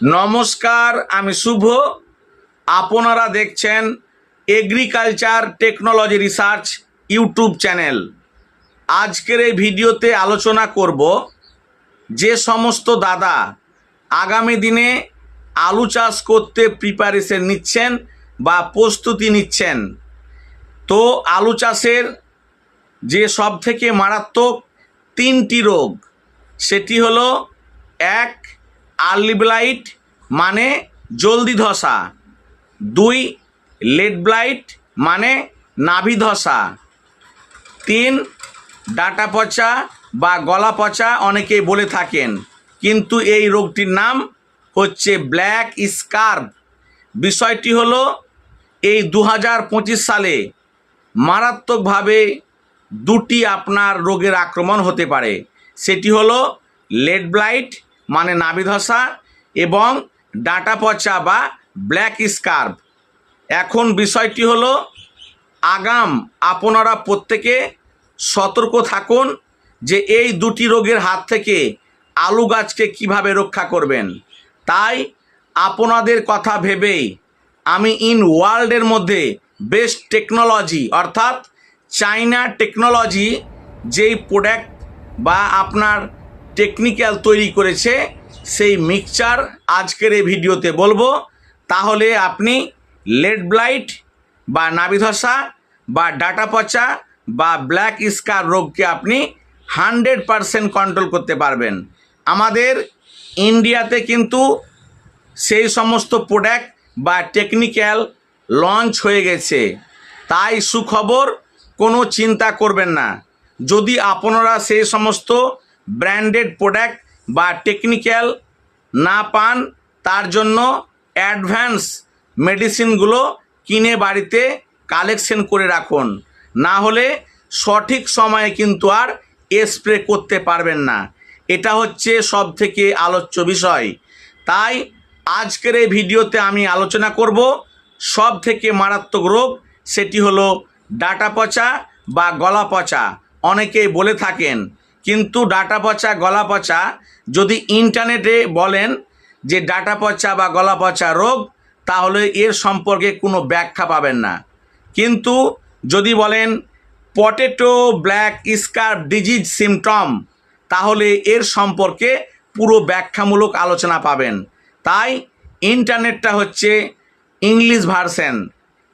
নমস্কার, আমি শুভ। আপনারা দেখছেন agriculture technology research YouTube channel আজকের এই ভিডিওতে আলোচনা করব যে সমস্ত দাদা আগামী দিনে আলু চাষ করতে প্রিপারেশন নিচ্ছেন বা প্রস্তুতি নিচ্ছেন। তো আলু চাষের যে সব থেকে মারাত্মক তিনটি রোগ, সেটি হলো এক আর্লি ব্লাইট মানে জলদি ধসা। দুই লেট ব্লাইট মানে নাভি ধসা। তিন, ডাটা পচা বা গলা পচা অনেকেই বলে থাকেন, কিন্তু এই রোগটির নাম হচ্ছে ব্ল্যাক স্কার্ভ বিষয়টি হলো, এই দু হাজার পঁচিশ সালে মারাত্মকভাবে দুটি আপনার রোগের আক্রমণ হতে পারে। সেটি হলো লেড ব্লাইট মানে নাভি ধসা এবং ডাটা পচা বা ব্ল্যাক স্কার্ভ এখন বিষয়টি হলো, আগাম আপনারা প্রত্যেকে সতর্ক থাকুন যে এই দুটি রোগের হাত থেকে আলু গাছকে কীভাবে রক্ষা করবেন। তাই আপনাদের কথা ভেবেই আমি ইন ওয়ার্ল্ডের মধ্যে বেস্ট টেকনোলজি অর্থাৎ চাইনা টেকনোলজি যেই প্রোডাক্ট বা আপনার টেকনিক্যাল তৈরি করেছে সেই মিক্সচার আজকের এই ভিডিওতে বলব। তাহলে আপনি লেড ব্লাইট বা নাভিধসা বা ডাটা পচা বা ব্ল্যাক স্কার রোগকে আপনি হান্ড্রেড পারসেন্ট কন্ট্রোল করতে পারবেন। আমাদের ইন্ডিয়াতে কিন্তু সেই সমস্ত প্রোডাক্ট বা টেকনিক্যাল লঞ্চ হয়ে গেছে। তাই সুখবর, কোনো চিন্তা করবেন না। যদি আপনারা সেই সমস্ত ব্র্যান্ডেড প্রোডাক্ট বা টেকনিক্যাল না পান, তার জন্য অ্যাডভান্স মেডিসিনগুলো কিনে বাড়িতে কালেকশন করে রাখুন। না হলে সঠিক সময়ে কিন্তু আর স্প্রে করতে পারবেন না। এটা হচ্ছে সব থেকে আলোচ্য বিষয়। তাই আজকের এই ভিডিওতে আমি আলোচনা করব সব থেকে মারাত্মক রোগ, সেটি হলো ডাটা পচা বা গলা পচা। অনেকেই বলে থাকেন কিন্তু ডাটা পচা, গলা পচা, যদি ইন্টারনেটে বলেন যে ডাটা পচা বা গলা পচা রোগ, তাহলে এর সম্পর্কে কোনো ব্যাখ্যা পাবেন না। কিন্তু যদি বলেন potato black scurf disease symptom, তাহলে এর সম্পর্কে পুরো ব্যাখ্যামূলক আলোচনা পাবেন। তাই ইন্টারনেটটা হচ্ছে ইংলিশ ভার্সন,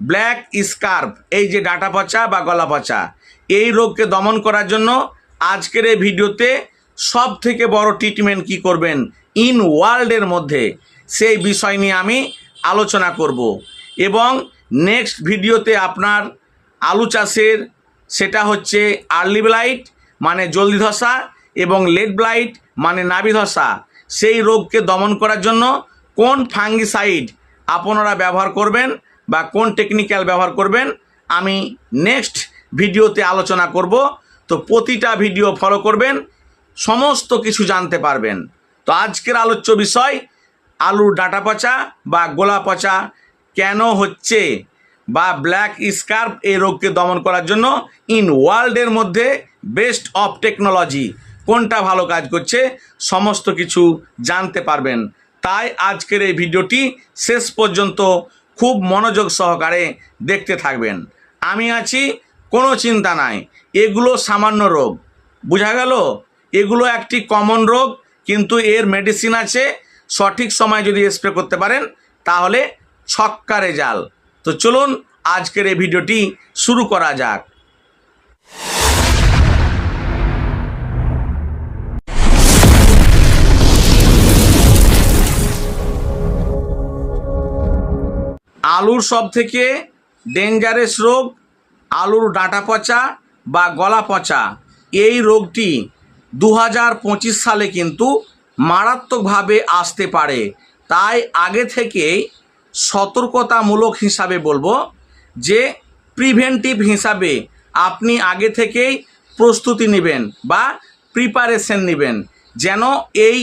ব্ল্যাক স্কার্ভ এই যে ডাটা পচা বা গলা পচা, এই রোগকে দমন করার জন্য আজকের এই ভিডিওতে সব থেকে বড় ট্রিটমেন্ট কি করবেন ইন ওয়ার্ল্ডের মধ্যে? সেই বিষয় নিয়ে আমি আলোচনা করব। এবং নেক্সট ভিডিওতে আপনার আলু চাষের, সেটা হচ্ছে আর্লি ব্লাইট মানে জলদি ধসা, এবং লেট ব্লাইট মানে নাভি ধসা, সেই রোগকে দমন করার জন্য কোন ফাঙ্গিসাইড আপনারা ব্যবহার করবেন বা কোন টেকনিক্যাল ব্যবহার করবেন, আমি নেক্সট ভিডিওতে আলোচনা করব। তো প্রতিটা ভিডিও ফলো করবেন, সমস্ত কিছু জানতে পারবেন। তো আজকের আলোচ্য বিষয়, আলুর ডাটা পচা বা গোলা পচা কেন হচ্ছে বা ব্ল্যাক স্কার্প এই রোগকে দমন করার জন্য ইন ওয়ার্ল্ডের মধ্যে বেস্ট অফ টেকনোলজি কোনটা ভালো কাজ করছে, সমস্ত কিছু জানতে পারবেন। তাই আজকের এই ভিডিওটি শেষ পর্যন্ত খুব মনোযোগ সহকারে দেখতে থাকবেন। আমি আছি, কোনো চিন্তা নাই। এগুলো সামান্য রোগ। বোঝা গেল? এগুলো একটি কমন রোগ, কিন্তু এর মেডিসিন আছে। সঠিক সময় যদি স্প্রে করতে পারেন, তাহলে ছক্কা রেজাল তো চলুন আজকের এই ভিডিওটি শুরু করা যাক। আলুর সব থেকে ডেঞ্জারাস রোগ, আলুর ডাঁটা পচা বা গলা পচা, এই রোগটি দু সালে কিন্তু মারাত্মকভাবে আসতে পারে। তাই আগে থেকেই সতর্কতামূলক হিসাবে বলব যে, প্রিভেন্টিভ হিসাবে আপনি আগে থেকেই প্রস্তুতি নেবেন বা প্রিপারেশন নেবেন যেন এই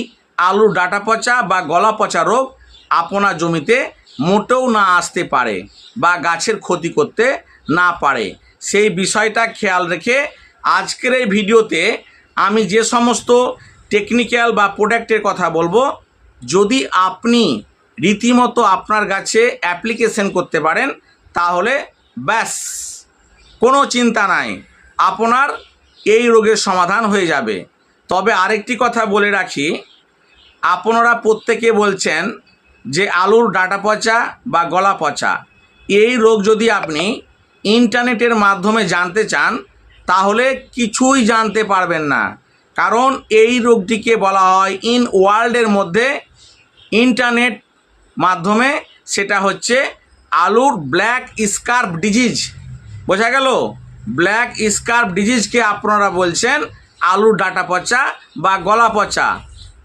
আলুর ডাটা পচা বা গলা পচা রোগ আপনার জমিতে মোটেও না আসতে পারে বা গাছের ক্ষতি করতে না পারে। সেই বিষয়টা খেয়াল রেখে আজকের এই ভিডিওতে আমি যে সমস্ত টেকনিক্যাল বা প্রোডাক্টের কথা বলব, যদি আপনি রীতিমতো আপনার কাছে অ্যাপ্লিকেশন করতে পারেন, তাহলে ব্যাস, কোনো চিন্তা নাই, আপনার এই রোগের সমাধান হয়ে যাবে। তবে আরেকটি কথা বলে রাখি, আপনারা প্রত্যেকে বলছেন যে আলুর ডাটা পচা বা গলা পচা, এই রোগ যদি আপনি ইন্টারনেটের মাধ্যমে জানতে চান, তাহলে কিছুই জানতে পারবেন না। কারণ এই রোগটিকে বলা হয় ইন ওয়ার্ল্ডের মধ্যে ইন্টারনেট মাধ্যমে, সেটা হচ্ছে আলুর ব্ল্যাক স্কার্প ডিজিজ। বোঝা গেল? ব্ল্যাক স্কার্প ডিজিজকে আপনারা বলছেন আলুর ডাটা পচা বা গলা পচা।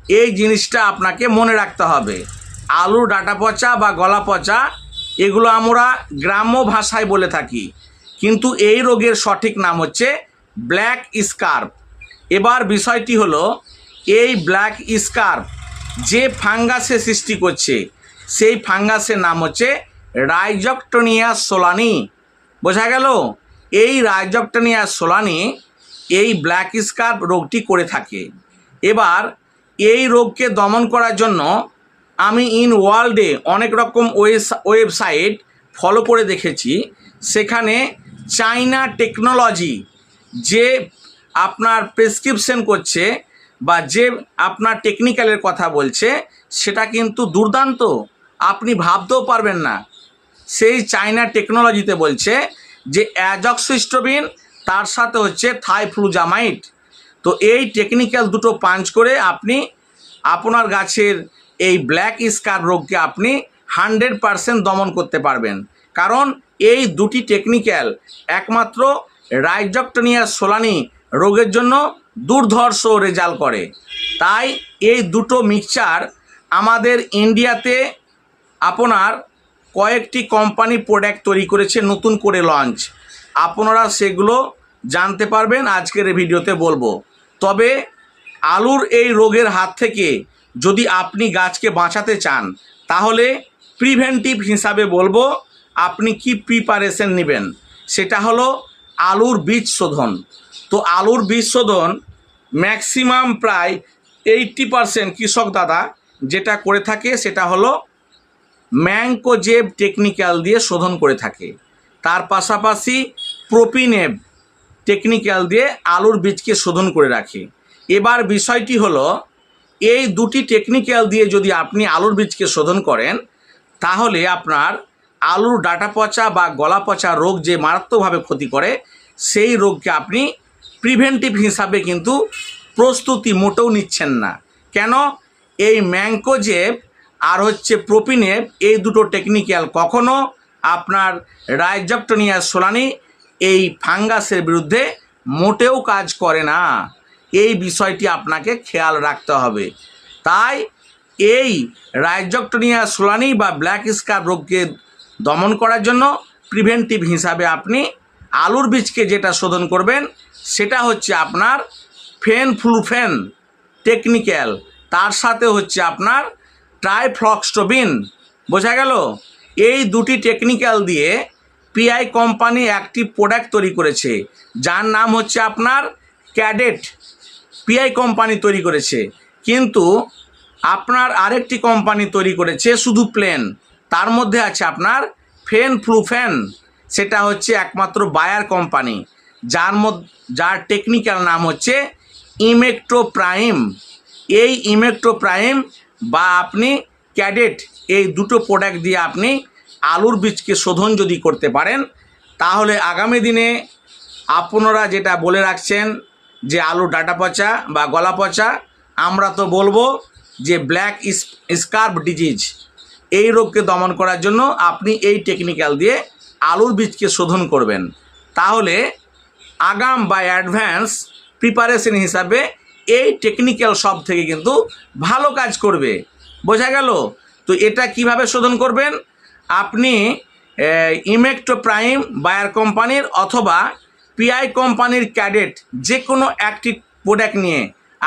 এই জিনিসটা আপনাকে মনে রাখতে হবে। আলুর ডাটা পচা বা গলা পচা এগুলো আমরা গ্রাম্য ভাষায় বলে থাকি। কিন্তু এই রোগের সঠিক নাম হচ্ছে ব্ল্যাক স্কার্প। এবার বিষয়টি হলো, এই ব্ল্যাক স্কার্প যে ফাঙ্গাসে সৃষ্টি করছে, সেই ফাঙ্গাসের নাম হচ্ছে রাইজকটনিয়া সোলানি। বোঝা গেল? এই রাইজকটনিয়া সোলানি এই ব্ল্যাক স্কার্প রোগটি করে থাকে। এবার এই রোগকে দমন করার জন্য আমি ইন ওয়ার্ল্ডে অনেক রকম ওয়েবসাইট ফলো করে দেখেছি। সেখানে চাইনা টেকনোলজি যে আপনার প্রেসক্রিপশন করছে বা যে আপনার টেকনিক্যালের কথা বলছে, সেটা কিন্তু দুর্দান্ত। আপনি ভাবতেও পারবেন না। সেই চাইনা টেকনোলজিতে বলছে যে অ্যাজক্সিস্টোবিন, তার সাথে হচ্ছে থাইফ্লুজামাইড তো এই টেকনিক্যাল দুটো পাঞ্চ করে আপনি আপনার গাছের এই ব্ল্যাক স্কার রোগকে আপনি হান্ড্রেড পারসেন্ট দমন করতে পারবেন। কারণ এই দুটি টেকনিক্যাল একমাত্র রাইজকটনিয়া সোলানি রোগের জন্য দুর্ধর্ষ রেজাল্ট করে। তাই এই দুটো মিক্সচার আমাদের ইন্ডিয়াতে আপনার কয়েকটি কোম্পানি প্রোডাক্ট তৈরি করেছে, নতুন করে লঞ্চ। আপনারা সেগুলো জানতে পারবেন, আজকের ভিডিওতে বলব। তবে আলুর এই রোগের হাত থেকে যদি আপনি গাছকে বাঁচাতে চান, তাহলে প্রিভেন্টিভ হিসাবে বলব, আপনি কি প্রিপারেশন নেবেন? সেটা হলো আলুর বীজ শোধন। তো আলুর বীজ শোধন ম্যাক্সিমাম প্রায় এইটটি পারসেন্ট কৃষক দাদা যেটা করে থাকে, সেটা হলো ম্যাংকোজেব টেকনিক্যাল দিয়ে শোধন করে থাকে। তার পাশাপাশি প্রোপিনেব টেকনিক্যাল দিয়ে আলুর বীজকে শোধন করে রাখে। এবার বিষয়টি হলো এই দুটি টেকনিক্যাল দিয়ে যদি আপনি আলুর বীজকে শোধন করেন, তাহলে আপনার আলুর ডাটা পচা বা গলা পচা রোগ যে মারাত্মকভাবে ক্ষতি করে, সেই রোগকে আপনি প্রিভেন্টিভ হিসাবে কিন্তু প্রস্তুতি মোটেও নিচ্ছেন না। কেন? এই ম্যাংকোজেব আর হচ্ছে প্রোপিনেব, এই দুটো টেকনিক্যাল কখনো আপনার রাইজকটনিয়া সোলানি এই ফাঙ্গাসের বিরুদ্ধে মোটেও কাজ করে না। বিষয়টি আপনাকে খেয়াল রাখতে হবে। তাই এই রাইজকটনিয়া সোলানি বা ব্ল্যাক স্কার রোগকে দমন করার জন্য প্রিভেন্টিভ হিসাবে আপনি আলুর বীজকে যেটা শোধন করবেন, সেটা হচ্ছে আপনার ফেন ফ্লুফেন টেকনিক্যাল, তার সাথে হচ্ছে আপনার ট্রাইফ্লক্সটোবিন। বোঝা গেল? এই দুটি টেকনিক্যাল দিয়ে পিআই কোম্পানি একটি প্রোডাক্ট তৈরি করেছে, যার নাম হচ্ছে আপনার ক্যাডেট পিআই কোম্পানি তৈরি করেছে। কিন্তু আপনার আরেকটি কোম্পানি তৈরি করেছে, শুধু প্লেন তার মধ্যে আছে আপনার ফেন ফ্লুফেন সেটা হচ্ছে একমাত্র বায়ার কোম্পানি যার মধ্যে, যার টেকনিক্যাল নাম হচ্ছে ইমেক্টো প্রাইম এই ইমেক্টো প্রাইম বা আপনি ক্যাডেট এই দুটো প্রোডাক্ট দিয়ে আপনি আলুর বীজকে শোধন যদি করতে পারেন, তাহলে আগামী দিনে আপনারা যেটা বলে রাখছেন যে আলু ডাটা পচা বা গলা পচা, আমরা তো বলব যে ব্ল্যাক স্কার্প ডিজিজ এই রোগকে দমন করার জন্য আপনি এই টেকনিক্যাল দিয়ে আলুর বীজকে শোধন করবেন। তাহলে আগাম বা অ্যাডভান্স প্রিপারেশন হিসাবে এই টেকনিক্যাল সব থেকে কিন্তু ভালো কাজ করবে। বোঝা গেল? তো এটা কীভাবে শোধন করবেন? আপনি ইমেক্টো প্রাইম বায়ার কোম্পানির অথবা পিআই কোম্পানির ক্যাডেট যে কোনো একটি প্রোডাক্ট নিয়ে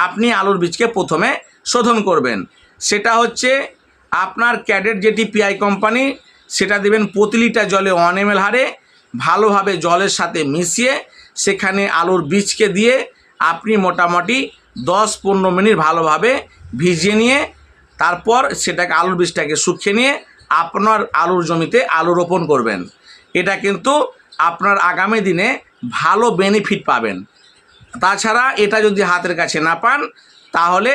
আপনি আলুর বীজকে প্রথমে শোধন করবেন। সেটা হচ্ছে আপনার ক্যাডেট যেটি পিআই কোম্পানি, সেটা দেবেন প্রতি লিটার জলে ওয়ান এম হারে, ভালোভাবে জলের সাথে মিশিয়ে সেখানে আলুর বীজকে দিয়ে আপনি মোটামুটি দশ পনেরো মিনিট ভালোভাবে ভিজিয়ে নিয়ে তারপর সেটাকে আলুর বীজটাকে শুকিয়ে নিয়ে আপনার আলুর জমিতে আলু রোপণ করবেন। এটা কিন্তু আপনার আগামী দিনে ভালো বেনিফিট পাবেন। তাছাড়া এটা যদি হাতের কাছে না পান, তাহলে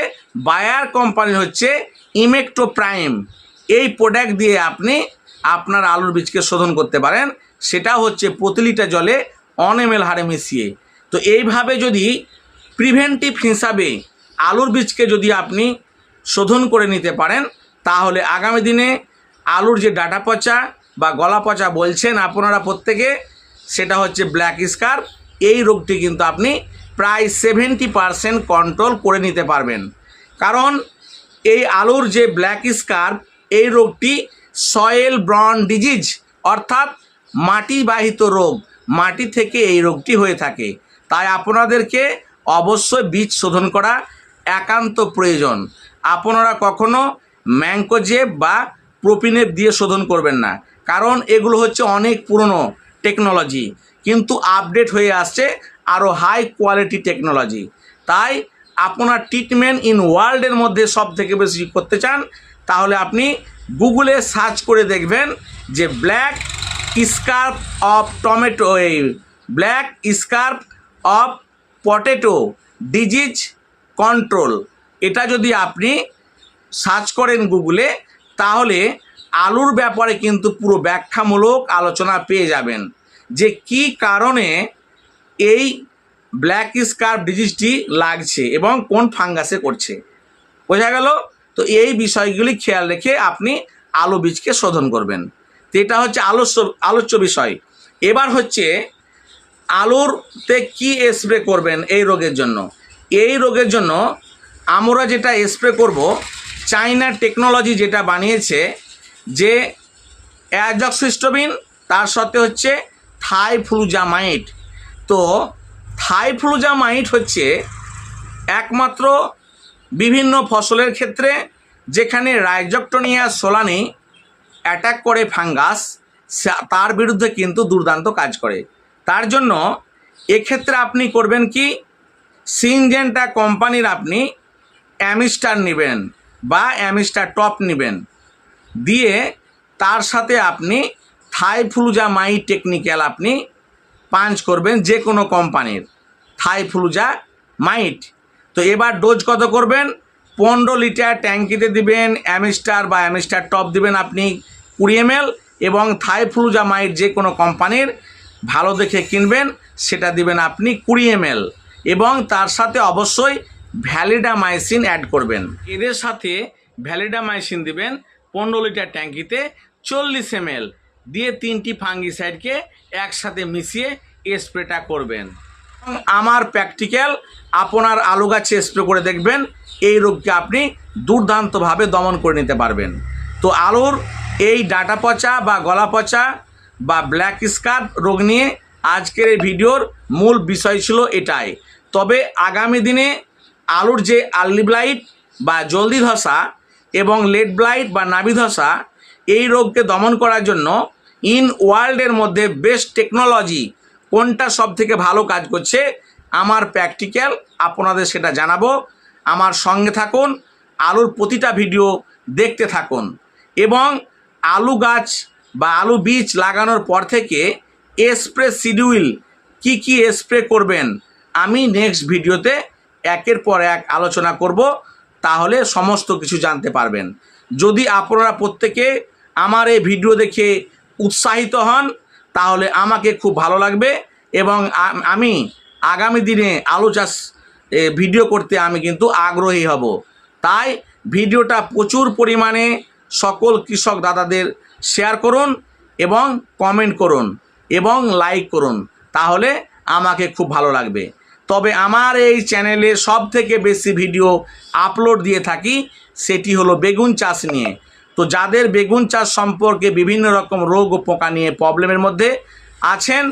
বায়ার কোম্পানি হচ্ছে ইমেক্টো প্রাইম এই প্রোডাক্ট দিয়ে আপনি আপনার আলুর বীজকে শোধন করতে পারেন। সেটা হচ্ছে প্রতি লিটার জলে অন এম হারে মিশিয়ে। তো এইভাবে যদি প্রিভেন্টিভ হিসাবে আলুর বীজকে যদি আপনি শোধন করে নিতে পারেন, তাহলে আগামী দিনে আলুর যে ডাটা পচা বা গলা পচা বলছেন আপনারা প্রত্যেকে সেটা হচ্ছে ব্ল্যাক স্কার এই রোগটি কিন্তু আপনি প্রায় সেভেন্টি পারসেন্ট কন্ট্রোল করে নিতে পারবেন। কারণ এই আলুর যে ব্ল্যাক স্কার এই রোগটি সয়েল ব্রন ডিজিজ অর্থাৎ মাটিবাহিত রোগ, মাটি থেকে এই রোগটি হয়ে থাকে। তাই আপনাদেরকে অবশ্যই বীজ শোধন করা একান্ত প্রয়োজন। আপনারা কখনো ম্যাঙ্কোজেব বা প্রোপিনেপ দিয়ে শোধন করবেন না। কারণ এগুলো হচ্ছে অনেক পুরনো। টেকনোলজি কিন্তু আপডেট হয়ে আসছে আরও হাই কোয়ালিটি টেকনোলজি তাই আপনার ট্রিটমেন্ট ইন ওয়ার্ল্ডের মধ্যে সব থেকে বেশি করতে চান, তাহলে আপনি গুগলে সার্চ করে দেখবেন যে ব্ল্যাক স্কার্প অফ টমেটো এই black scurf of potato disease control এটা যদি আপনি সার্চ করেন গুগলে তাহলে আলুর ব্যাপারে কিন্তু পুরো ব্যাখ্যামূলক আলোচনা পেয়ে যাবেন যে কি কারণে এই ব্ল্যাক স্কার্প ডিজিজটি লাগছে এবং কোন ফাঙ্গাসে করছে। বোঝা গেল? তো এই বিষয়গুলি খেয়াল রেখে আপনি আলু বীজকে শোধন করবেন। তো এটা হচ্ছে আলোচ্য আলোচ্য বিষয়। এবার হচ্ছে আলুরতে কি স্প্রে করবেন এই রোগের জন্য? এই রোগের জন্য আমরা যেটা স্প্রে করব, চাইনা টেকনোলজি যেটা বানিয়েছে যে অ্যাজক্সিস্টোবিন, তার সাথে হচ্ছে থাইফ্লুজামাইট। তো থাইফ্লুজামাইট হচ্ছে একমাত্র বিভিন্ন ফসলের ক্ষেত্রে যেখানে রাইজকটোনিয়া সোলানি অ্যাটাক করে ফাঙ্গাস তার বিরুদ্ধে কিন্তু দুর্দান্ত কাজ করে। তার জন্য এক্ষেত্রে আপনি করবেন কি? সিনজেন্টা কোম্পানির আপনি অ্যামিস্টার নেবেন বা অ্যামিস্টার টপ নেবেন। দিয়ে তার সাথে আপনি থাইফ্লুজা মাই টেকনিক্যাল আপনি পাঞ্চ করবেন যে কোনো কোম্পানির। থাইফ্লুজা মাইট। তো এবার ডোজ কত করবেন? পনেরো লিটার ট্যাঙ্কিতে দিবেন, অ্যামিস্টার বা অ্যামিস্টার টপ দিবেন আপনি কুড়ি এম এবং থাইফ্লুজা মাইট যে কোনো কোম্পানির ভালো দেখে কিনবেন, সেটা দিবেন আপনি কুড়ি এম এবং তার সাথে অবশ্যই ভ্যালিডামাইসিন অ্যাড করবেন। এদের সাথে ভ্যালিডামাইসিন দিবেন পনেরো লিটার ট্যাঙ্কিতে চল্লিশ এম দিয়ে তিনটি ফাঙ্গিসাইডকে একসাথে মিশিয়ে স্প্রেটা করবেন। আমার প্র্যাকটিক্যাল, আপনার আলু গাছে স্প্রে করে দেখবেন, এই রোগকে আপনি দুর্দান্তভাবে দমন করে নিতে পারবেন। তো আলুর এই ডাটা পচা বা গলা পচা বা ব্ল্যাক স্কার্প রোগ নিয়ে আজকের এই ভিডিওর মূল বিষয় ছিল এটাই। তবে আগামী দিনে আলুর যে আর্লি ব্লাইট বা জলদি ধসা এবং লেড ব্লাইট বা নাভি ধসা এই রোগকে দমন করার জন্য ইন ওয়ার্ল্ডের মধ্যে বেস্ট টেকনোলজি কোনটা সব থেকে ভালো কাজ করছে আমার প্র্যাকটিক্যাল আপনাদের সেটা জানাব। আমার সঙ্গে থাকুন, আলুর প্রতিটা ভিডিও দেখতে থাকুন এবং আলু গাছ বা আলু বীজ লাগানোর পর থেকে স্প্রে শিডিউল কি কি স্প্রে করবেন আমি নেক্সট ভিডিওতে একের পর এক আলোচনা করব। তাহলে সমস্ত কিছু জানতে পারবেন। যদি আপনারা প্রত্যেকে আমার এই ভিডিও দেখে উৎসাহিত হন, তাহলে আমাকে খুব ভালো লাগবে এবং আমি আগামী দিনে আলু চাষ ভিডিও করতে আমি কিন্তু আগ্রহী হব। তাই ভিডিওটা প্রচুর পরিমাণে সকল কৃষক দাদাদের শেয়ার করুন এবং কমেন্ট করুন এবং লাইক করুন, তাহলে আমাকে খুব ভালো লাগবে। তবে আমার এই চ্যানেলে সব থেকে বেশি ভিডিও আপলোড দিয়ে থাকি, সেটি হলো বেগুন চাষ নিয়ে। তো যাদের বেগুন চাষ সম্পর্কে বিভিন্ন রকম রোগ ও পোকা নিয়ে প্রবলেমের মধ্যে আছেন,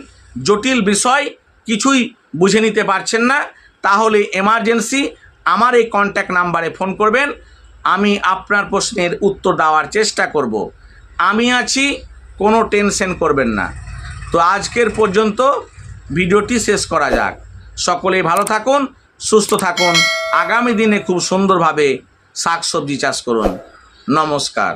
জটিল বিষয়, কিছুই বুঝে নিতে পারছেন না, তাহলে এমার্জেন্সি আমার এই কন্ট্যাক্ট নাম্বারে ফোন করবেন, আমি আপনার প্রশ্নের উত্তর দেওয়ার চেষ্টা করব। আমি আছি, কোনো টেনশন করবেন না। তো আজকের পর্যন্ত ভিডিওটি শেষ করা যাক। সকলেই ভালো থাকুন সুস্থ থাকুন। আগামী দিনে খুব সুন্দরভাবে শাকসবজি চাষ করুন। নমস্কার।